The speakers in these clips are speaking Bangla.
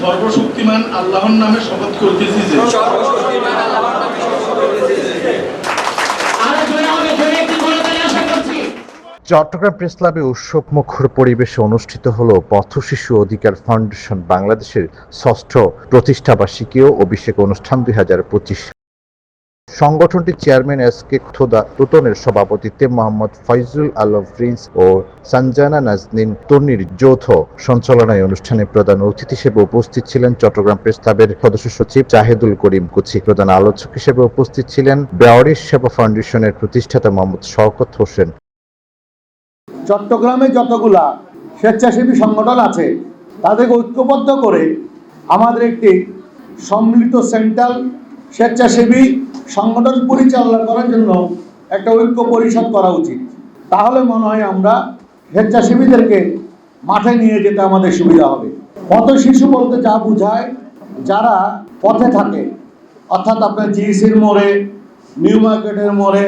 সর্বশক্তিমান আল্লাহর নামে শপথ করতেছি যে চট্টগ্রাম প্রেস ক্লাবে উৎসব মুখর পরিবেশে অনুষ্ঠিত হল পথ শিশু অধিকার ফাউন্ডেশন বাংলাদেশের ষষ্ঠ প্রতিষ্ঠাবার্ষিকীয় অভিষেক অনুষ্ঠান দুই হাজার পঁচিশ। সংগঠনটির চেয়ারম্যান এস কে খোদা তুতনের সভাপতিত্বে মোহাম্মদ ফয়জুল আলম প্রিন্স ও সঞ্জানা নাজনীন তন্নির যৌথ সঞ্চালনায় অনুষ্ঠানে প্রধান অতিথি হিসেবে উপস্থিত ছিলেন চট্টগ্রাম প্রেস ক্লাবের সদস্য সচিব জাহেদুল করিম কুচি, প্রধান আলোচক হিসেবে উপস্থিত ছিলেন বেওয়ারিশ সেবা ফাউন্ডেশনের প্রতিষ্ঠাতা মোহাম্মদ শওকত হোসেন। চট্টগ্রামে যতগুলা স্বেচ্ছাসেবী সংগঠন আছে, তাদেরকে ঐক্যবদ্ধ করে আমাদের একটি সম্মিলিত সেন্ট্রাল স্বেচ্ছাসেবী সংগঠন পরিচালনা করার জন্য একটা ঐক্য পরিষদ করা উচিত। তাহলে মনে হয় আমরা স্বেচ্ছাসেবীদেরকে মাঠে নিয়ে যেতে আমাদের সুবিধা হবে। পথ শিশু বলতে যা বোঝায়, যারা পথে থাকে, অর্থাৎ আপনার জিএসির মোড়ে, নিউ মার্কেটের মোড়ে,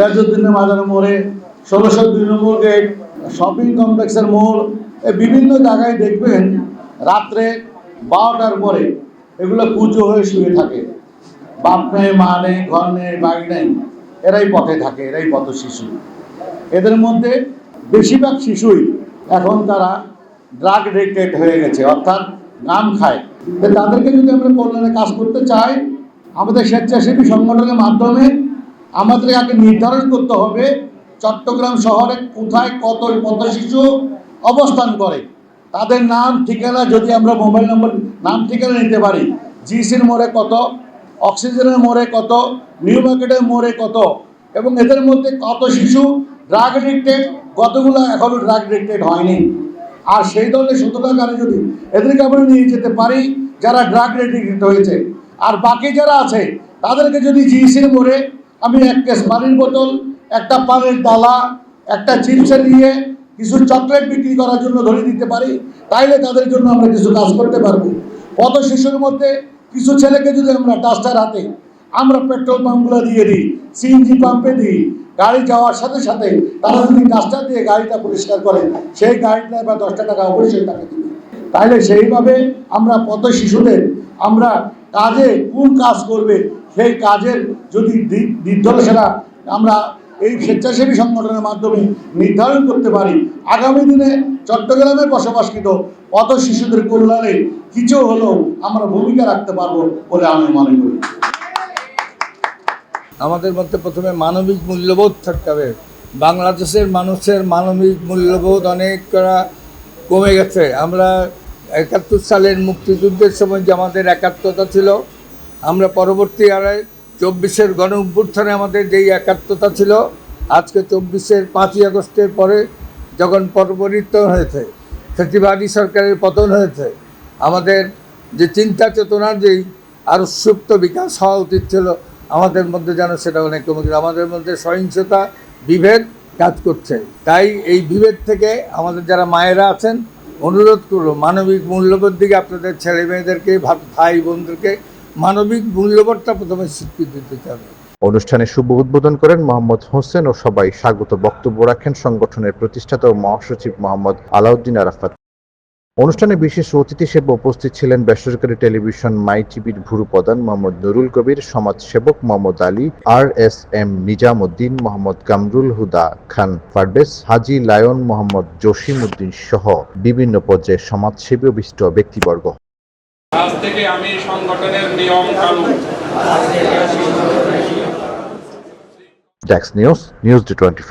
রাজউদ্দিনের বাজারের মোড়ে ষোলোশো দুই নম্বর গেট, শপিং কমপ্লেক্সের মোড় বিভিন্ন জায়গায় দেখবেন রাত্রে বারোটার পরে এগুলো পুজো হয়ে শুয়ে থাকে। বাপ নেই মা নেই ঘর নেই বাড়ি নেই। এরাই পথে থাকে, এরাই পথ শিশু। এদের মধ্যে বেশিরভাগ শিশুই এখন তারা ড্রাগ এডিক্টেড হয়ে গেছে, অর্থাৎ গান খায়। তাদেরকে যদি আমরা কল্যাণে কাজ করতে চাই, আমাদের স্বেচ্ছাসেবী সংগঠনের মাধ্যমে আমাদের আগে নির্ধারণ করতে হবে, চট্টগ্রাম শহরে কোথায় কত কত শিশু অবস্থান করে। তাদের নাম, ঠিকানা যদি আমরা মোবাইল নম্বর, নাম, ঠিকানা নিতে পারি, জিসির মোড়ে কত অক্সিজেনের মোড়ে কত, নিউ মার্কেটের মোড়ে কত, এবং এদের মধ্যে কত শিশু ড্রাগ এডিক্টেড কতগুলো এখনও ড্রাগ এডিক্টেড হয়নি। আর সেই ধরনের সততাকারে যদি এদেরকে আমরা নিয়ে যেতে পারি, যারা ড্রাগ এডিক্টেড হয়েছে, আর বাকি যারা আছে, তাদেরকে যদি জিসির মোড়ে আমি এক কেস পানির বোতল, একটা পানের ডালা একটা চিপসে নিয়ে কিছু চকলেট বিক্রি করার জন্য ধরে দিতে পারি, তাইলে তাদের জন্য আমরা কিছু কাজ করতে পারব। কত শিশুর মধ্যে কিছু ছেলেকে যদি আমরা ডাস্টার হাতে আমরা পেট্রোল পাম্পগুলো দিয়ে দিই, সিএনজি পাম্পে দিই, গাড়ি যাওয়ার সাথে সাথে তারা যদি ডাস্টার দিয়ে গাড়িটা পরিষ্কার করে, সেই গাড়িটা ড্রাইভার দশটা টাকা অবশ্যই তাকে দিবে। তাহলে সেইভাবে আমরা পথ শিশুদের, আমরা কাজে কোন কাজ করবে, সেই কাজের যদি নির্দেশনা আমরা এই স্বেচ্ছাসেবী সংগঠনের মাধ্যমে নির্ধারণ করতে পারি। আগামী দিনে চট্টগ্রামে বসবাসকৃত পথ শিশুদের কল্যাণে কিছু হলেও আমরা ভূমিকা রাখতে পারব বলে আমি মনে করি। আমাদের মধ্যে প্রথমে মানবিক মূল্যবোধ থাকতে হবে। বাংলাদেশের মানুষের মানবিক মূল্যবোধ অনেকটা কমে গেছে। আমরা একাত্তর সালের মুক্তিযুদ্ধের সময় যে আমাদের একাত্মতা ছিল, আমরা পরবর্তী আরে চব্বিশের গণ অভ্যুত্থানে আমাদের যেই একাত্মতা ছিল, আজকে চব্বিশের পাঁচই আগস্টের পরে যখন পরিবর্তন হয়েছে ফেসিবাদী সরকারের পতন হয়েছে, আমাদের যে চিন্তা চেতনার যেই আরও সুপ্ত বিকাশ হওয়া উচিত ছিল, আমাদের মধ্যে যেন সেটা অনেক কমে আমাদের মধ্যে সহিংসতা, বিভেদ কাজ করছে। তাই এই বিভেদ থেকে আমাদের যারা মায়েরা আছেন, অনুরোধ করব, মানবিক মূল্যবোধ দিকে আপনাদের ছেলে মেয়েদেরকে ভাই বোনদেরকে মানবিক মূল্যবোধটা প্রথমে স্বীকৃতি দিতে হবে অনুষ্ঠানে শুভ উদ্বোধন করেন মোহাম্মদ হোসেন ও সবাই স্বাগত বক্তব্য রাখেন সংগঠনের প্রতিষ্ঠাতা ও মহাসচিব মোহাম্মদ আলাউদ্দিন আরাফাত। অনুষ্ঠানে বিশেষ অতিথি হিসেবে উপস্থিত ছিলেন বেসরকারি টেলিভিশন মাই টিভির ভুরু প্রধান মোহাম্মদ নুরুল কবির, সমাজসেবক মোহাম্মদ আলী আর এস এম নিজাম উদ্দিন মোহাম্মদ কামরুল হুদা খান ফারবেস, হাজি লায়ন মোহাম্মদ জসিম উদ্দিন সহ বিভিন্ন পর্যায়ে সমাজসেবী ও বিশিষ্ট ব্যক্তিবর্গ। আজ থেকে আমি সংগঠনের নিয়ম কানুন। ডেক্স নিউজ নিউজ টি টোয়েন্টি